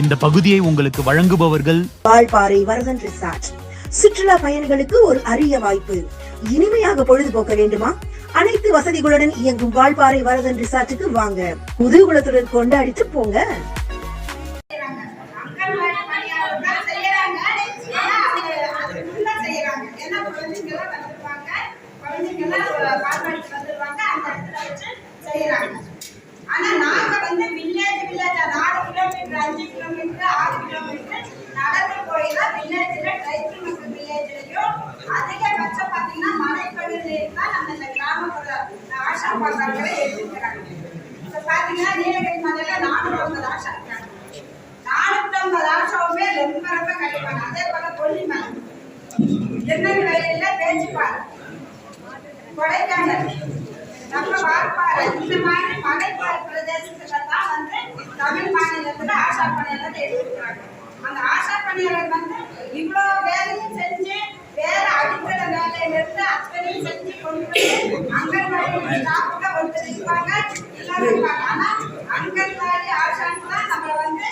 இந்த பகுதியை உங்களுக்கு வழங்குபவர்கள் வால்பாறை வரதன் ரிசார்ட் சுற்றுலா பயணிகளுக்கு ஒரு அரிய வாய்ப்பு. இனிமையாக பொழுதுபோக்க வேண்டுமா? அனைத்து வசதிகளுடன் இயங்கும் வால்பாறை வரதன் ரிசார்ட்டுக்கு வாங்க. புது குதூகுலத்துடன் கொண்டாடிட்டு போங்க அங்கன்வாடி பணியாளர் தான் செய்யறாங்க. ஆனா அவங்க அது full ஆ செய்யறாங்க. ஏன்னா குழந்தைங்கெல்லாம் வந்துருவாங்க. குழந்தைங்கெல்லாம் பால்வாடிக்கு வந்துருவாங்க. அந்த இடத்துல வச்சு செய்யறாங்க. ஆனா நாங்க வந்து village village ஆ நாலு கிலோமீட்டர், ஆறு கிலோமீட்டர். நடந்து போய் தான் வில்லேஜில் tribal மக்கள் villageலயும் அதிகபட்சம் பார்த்தீங்கன்னா மலைப்பகுதியில தான் நம்ம இந்த கிராமப்புற ஆஷா பாசாக்களை எடுத்துக்கிறாங்க. இப்ப பாத்தீங்கன்னா நீலகிரி மலையில் நானூறு ஐம்பது ஆஷா இருக்காங்க. நானூற்றம்பது ஆசவுமே ரொம்ப ரொம்ப கண்டிப்பாங்க அதே போல் கொல்லிமலை திருநெல்வேலியில பேச்சுப்பாறை. கொடைக்கானல். நம்ம வார்ப்பாறை இந்த மாதிரி மலைப்பாறை பிரதேசத்துல தான் வந்து தமிழ் மாநிலத்துல ஆஷா பணியாளர் எடுத்துக்கிறாங்க அந்த ஆஷா பணியாளர் வந்து இவ்வளோ வேலையும் செஞ்சு வேற அடிப்படை வேலையில இருந்து அத்தனையும் செஞ்சு கொண்டு வந்து அங்கன்வாடி ஸ்டாஃப்ல ஒருத்தர் இருப்பாங்க எல்லாரும் இருப்பாங்க. ஆனா அங்கன்வாடி ஆஷான்னு தான் நம்மள வந்து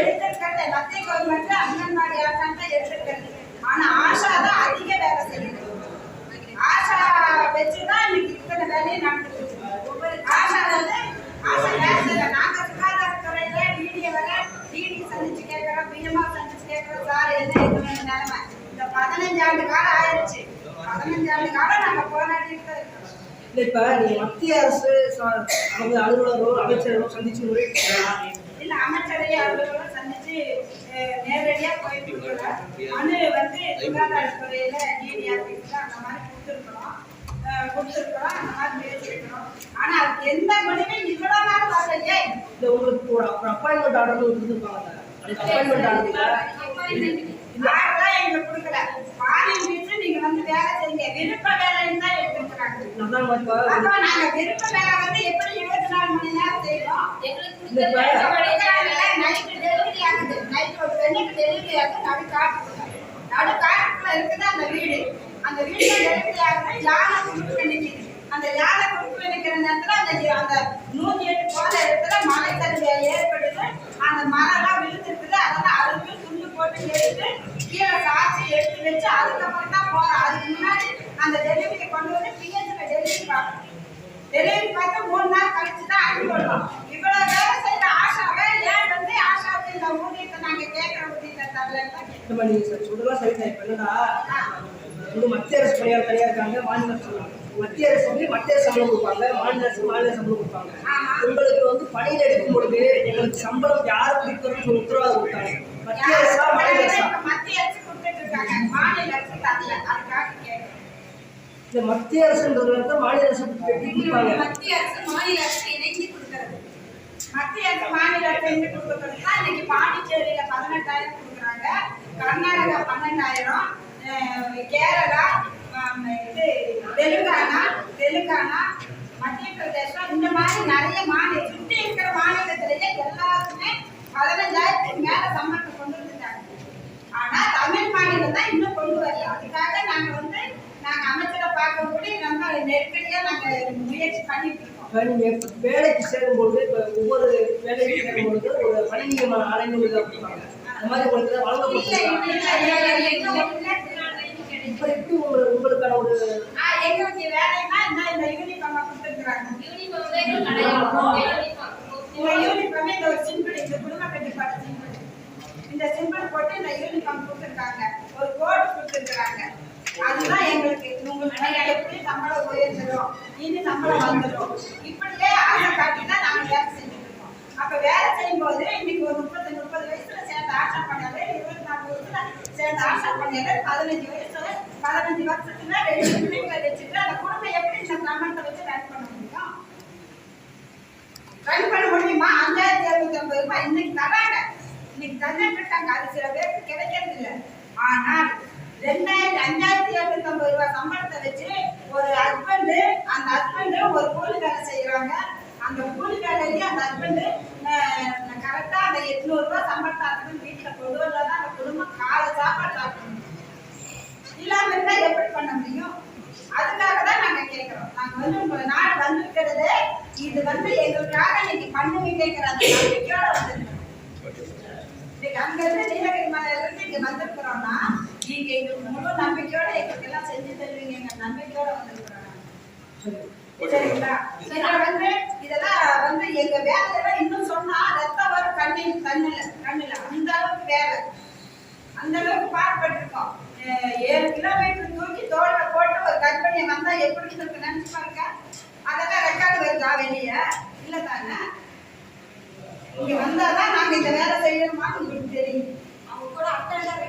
எடுத்துக்கிறது மத்திய கவர்மெண்ட் அங்கன்வாடி ஆஷான்னு தான் எடுத்துக்கிறது ஆனா ஆஷா தான் அதிக வேலை செய்யுது. ஆஷா வச்சுதான் இன்னைக்கு இத்தனை வேலையும் நடந்துட்டு இருக்கு. ஆஷா வந்து ஆஷா நேரத்துல நாங்க சுகாதாரத்துறையில டிடிய வர டிடி சந்திச்சு கேட்கிறோம் பிஎம்ஆ சந்திச்சு கேட்கிறோம். சார் என்ன இது வேணும் நிலைமை. இந்த பதினஞ்சு ஆண்டு காலம் ஆயிடுச்சு. பதினஞ்சு ஆண்டு காலம் நாங்க போராடிட்டு தான் இருக்கோம். இல்ல இப்ப நீங்க மத்திய அரசு அவங்க அலுவலரோ அமைச்சரோ சந்திச்சு? இல்ல அமைச்சரை அவர்களோட சந்திச்சு அஹ், நேரடியா போய் கொடுக்கல மனு வந்து சுகாதாரத்துறையில டிடி ஆபீஸ்ல அந்த மாதிரி கொடுத்துருக்கோம். அந்த மாதிரி பேசியிருக்கிறோம். அதுக்கு எந்த முடிவும் இவ்வளவு நாள் வரலையே இல்ல உங்களுக்கு ஒரு அப்பாயின்மெண்ட் ஆர்டர் கொடுத்துருப்பாங்க அப்பாயின்மெண்ட் ஆர்டர் ஆர்டர்லாம் எங்களுக்கு கொடுக்கல. வீட்டு நீங்க வந்து வேலை செய்யுங்க. விருப்ப வேலைன்னு தான் அப்ப நாங்க விருப்ப வேலை வந்து எப்படி இருபத்தி நாலு மணி நேரம் செய்யறோம் இந்த இப்ப நைட்டு டெலிவரி ஆகுது. நைட் ஒரு பெண்ணுக்கு டெலிவரி ஆகுது. நடு காட்டுக்குள்ள. நடு காட்டுக்குள்ள இருக்குது? அந்த வீடு. அந்த வீட்டுல ஆகுது யானை குறுக்கு நிக்குது. அந்த யானை குறுக்கு நிக்கிற நேரத்துல அந்த அந்த நூத்தி எட்டு போன இடத்துல மலை ஏற்படுது. அந்த மரம்லாம் விழுந்துருக்குது. அதெல்லாம் அறுத்து துண்டு போட்டு எடுத்து கீழே சாச்சி எடுத்து வச்சு அதுக்கப்புறம் தான் போறோம். அதுக்கு முன்னாடி அந்த டெலிவரியை கொண்டு வந்து பிஹெச்ல டெலிவரி பார்க்கணும். டெலிவரி பார்த்து மூணு நாள் கழிச்சு தான் அனுப்பி விடுறோம் இவ்வளவு வேலை செய்யற ஆஷாவை ஏன் வந்து ஆஷாவுக்கு இந்த ஊதியத்தை நாங்க கேட்கிற ஊதியத்தை தரலன்னு தான் கேட்கிறோம். நம்ம நீங்க சொ- சொல்றதெல்லாம் சரிதான். இப்ப என்னன்னா வந்து மத்திய அரசு பணியாளர் தனியா இருக்காங்க மாநில. மத்திய அரசு வந்து மத்திய சம்பளம் கொடுப்பாங்க மாநில அரசு மாநில சம்பளம் கொடுப்பாங்க. உங்களுக்கு வந்து பணியில் எடுக்கும் பொழுது எங்களுக்கு சம்பளம் யார் கொடுக்கணும்னு உத்தரவாதம் கொடுத்தாங்க. மத்திய அரசா மாநில அரசா? இப்ப மத்திய அரசு கொடுத்துட்டு இருக்காங்க. மாநில அரசு தரல. அதுக்காக இந்த மத்திய அரசுன்றது வந்து மாநில அரசு கொடுப்பாங்க. மத்திய அரசு மாநில அரசு இணைந்து கொடுக்கறது. மத்திய அரசு மாநில அரசு இணைந்து கொடுக்கறதுனா இன்னைக்கு பாண்டிச்சேரியில பதினெட்டாயிரம் நிறைய மாநிலம் சுற்றி இருக்கிற மாநிலத்திலேயே எல்லாருக்குமே பதினஞ்சாயிரத்துக்கு மேல சம்பளத்தை கொண்டு வந்துட்டாங்க. ஆனா தமிழ் மாநிலம் தான் இன்னும் கொண்டு வரல. அதுக்காக நாங்க வந்து நாங்க அமைச்சரை பார்க்கக்கூடிய ரொம்ப நெருக்கடியா நாங்க முயற்சி பண்ணிட்டு இருக்கோம். வேலைக்கு சேரும்போது இப்ப ஒவ்வொரு வேலைக்கு சேரும்பொழுது ஒரு பணி நியமன ஆணையம் அந்த மாதிரி உங்களுக்கு ஊர்ல இப்ப எப்படி உங்களுக்கு உங்களுக்கான ஒரு ஆ, எங்களுக்கு வேலைன்னா இந்த இந்த யூனிஃபார்ம் கொடுத்துருக்காங்க இந்த யூனிஃபார்ம் இந்த ஒரு சிம்பிள் இந்த குடும்ப கட்டுப்பாடு சிம்பிள் இந்த சிம்பிள் போட்டு இந்த யூனிஃபார்ம் கொடுத்துருக்காங்க ஒரு கோட் கொடுத்துருக்காங்க அதுதான் எங்களுக்கு உங்களுக்கு எப்படி சம்பளம் உயர்ந்துடும் இனி சம்பளம் வந்துடும் இப்படியே ஆசை காட்டி தான் நாங்கள் வேலை செஞ்சுட்டு இருக்கோம் அப்போ வேலை செய்யும்போது இன்னைக்கு ஒரு முப்பத்தஞ்சு முப்பது வயசுல சேர்ந்த ஆசா பண்ணாலே இருபத்தி நாலு வயசுல சேர்ந்த ஆசா பண்ணாலே பதினஞ்சு வயசுல பதினஞ்சு வருஷத்துல ரெண்டு பிள்ளைங்களை வச்சுட்டு அந்த குடும்பம் எப்படி இந்த சம்பளத்தை வச்சு ரன் ரன் பண்ண முடியுமா? அஞ்சாயிரத்தி அறுநூத்தி ஐம்பது ரூபாய். இன்னைக்கு தராங்க இன்னைக்கு தந்துட்டு இருக்காங்க அது சில பேருக்கு கிடைக்கிறது இல்ல ஆனால் ரெண்டாயிரத்தி அஞ்சாயிரத்தி எழுநூத்தி ஐம்பது ரூபாய் சம்பளத்தை வச்சு ஒரு ஹஸ்பண்ட் அந்த ஹஸ்பண்ட் ஒரு கூலி வேலை செய்யறாங்க அந்த கூலி வேலையிலேயே அந்த ஹஸ்பண்ட் கரெக்டா அந்த எட்நூறு ரூபாய் சம்பளத்தை ஹஸ்பண்ட் வீட்டுல கொண்டு வந்தாதான் அந்த குடும்பம் காலை சாப்பாடு சாப்பிடணும் இல்லாம இருந்தா எப்படி பண்ண முடியும் அதுக்காக தான் நாங்க கேக்குறோம் நாங்க வந்து உங்க நாடு வந்திருக்கிறது இது வந்து எங்களுக்காக இன்னைக்கு பண்ணுவீங்கிற அந்த நம்பிக்கையோட வந்திருக்கோம் இன்னைக்கு அங்க இருந்து நீலகிரி மலையில இருந்து இங்க வந்திருக்கிறோம்னா நீங்க எங்களுக்கு முழு நம்பிக்கையோட எங்களுக்கு எல்லாம் செஞ்சு தருவீங்க எங்க நம்பிக்கையோட வந்திருக்கிறோம். சரிங்களா? சரி வந்து இதெல்லாம் வந்து எங்க வேலையெல்லாம் இன்னும் சொன்னா ரத்தம் வரும் கண்ணில் கண்ணுல கண்ணுல. அந்த அளவுக்கு வேலை. அந்த அளவுக்கு பாடுபட்டிருக்கோம். ஏழு கிலோமீட்டர் தூக்கி தோல்ல போட்டு ஒரு கர்ப்பிணியை வந்தா எப்படி இருக்கு நினைச்சு பாருங்க. அதெல்லாம் ரெக்கார்டு வருதா வெளியே? இல்ல தானே? இங்க வந்தாதான் நாங்க இந்த வேலை செய்யணுமான்னு உங்களுக்கு தெரியும். அவங்க கூட அட்டண்டர்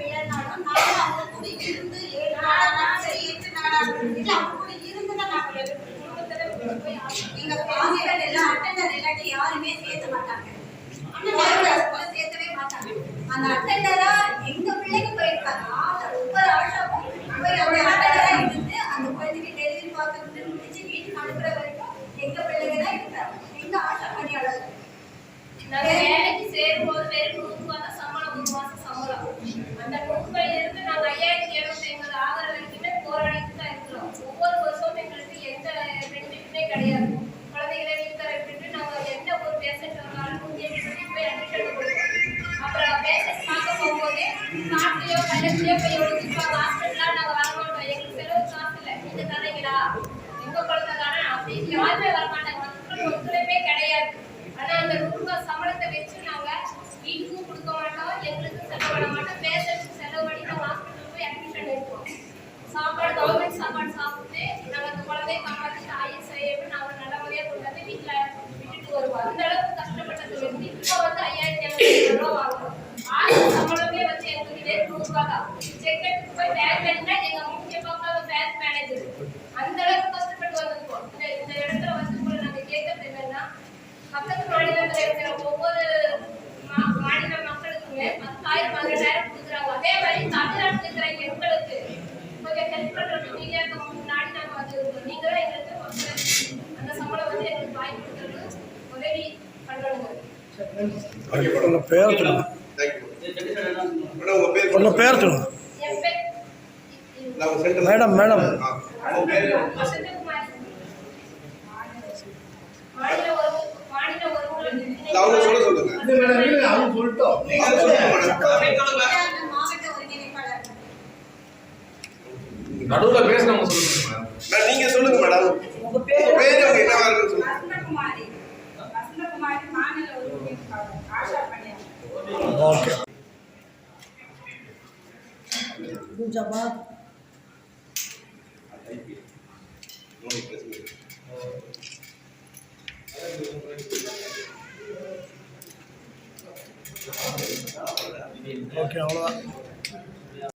காட்டுலயோ போய் நாங்க வரமாட்டோம் எங்களுக்கு செலவு காசு இல்லை நீங்க தரீங்களா எங்க குழந்தை தானே அப்படி யாருமே வர மாட்டாங்க மக்கள் ஒத்துழைப்பே கிடையாது. ஆனா அந்த நூறு ரூபாய் சம்பளத்தை வச்சு நாங்க வீட்டுக்கும் கொடுக்க மாட்டோம் எங்களுக்கும் செலவு பண்ண மாட்டோம் பேஷண்ட்க்கு செலவு பண்ணி நாங்க ஹாஸ்பிட்டல் போய் அட்மிஷன் எடுப்போம் சாப்பாடு கவர்மெண்ட் சாப்பாடு சாப்பிட்டு நாங்க அந்த குழந்தைய காப்பாற்றி ஆயுள் செய்யணும் நாங்க நல்லபடியா கொண்டு வந்து வீட்டுல விட்டுட்டு வருவோம் அந்த அளவுக்கு கஷ்டப்பட்டது வந்து இப்போ வந்து ஐயாயிரத்தி ஐநூறு ரூபாய் வாங்குறோம் ஆயுள் சம்பளமே வந்து எங்களுக்கு வெறும் நூறு போய் பேங்க் எடுத்தா எங்க மூஞ்சிய பார்க்காத பேங்க் மேனேஜர் அந்த அளவுக்கு கஷ்டப்பட்டு வந்திருக்கோம் இந்த இந்த இடத்துல வந்து உங்களை நாங்க கேட்கறது என்னன்னா பக்கத்து மாநிலத்துல இருக்கிற ஒவ்வொரு மாநில மக்களுக்குமே பத்தாயிரம் பதினெட்டாயிரம் கொடுக்குறாங்க அதே மாதிரி தமிழ்நாட்டுல இருக்கிற எங்களுக்கு கொஞ்சம் ஹெல்ப் பண்றதுக்கு நீங்க முன்னாடி நாங்க வந்திருக்கோம் நீங்களும் எங்களுக்கு வந்து அந்த சம்பளம் வந்து எங்களுக்கு வாங்கி கொடுக்கறது உதவி பண்றோங்க உங்க பேர் சொல்லுங்க மேடம் உங்க பேர் உங்க பேர் சொல்லுங்க. என் பேர் நான் உங்க சென்டர் மேடம் மேடம். நடுவுல பேசினவங்க சொல்லுங்க மேடம். நீங்க சொல்லுங்க மேடம். உங்க பேரு அவங்க என்னவா இருக்குன்னு சொல்லுங்க வசந்தகுமாரி. வசந்தகுமாரி மாநில ஒருங்கிணைப்பாளர் ஆஷா பணியாளர் ஓகே ஓகே அவ்வளோதான்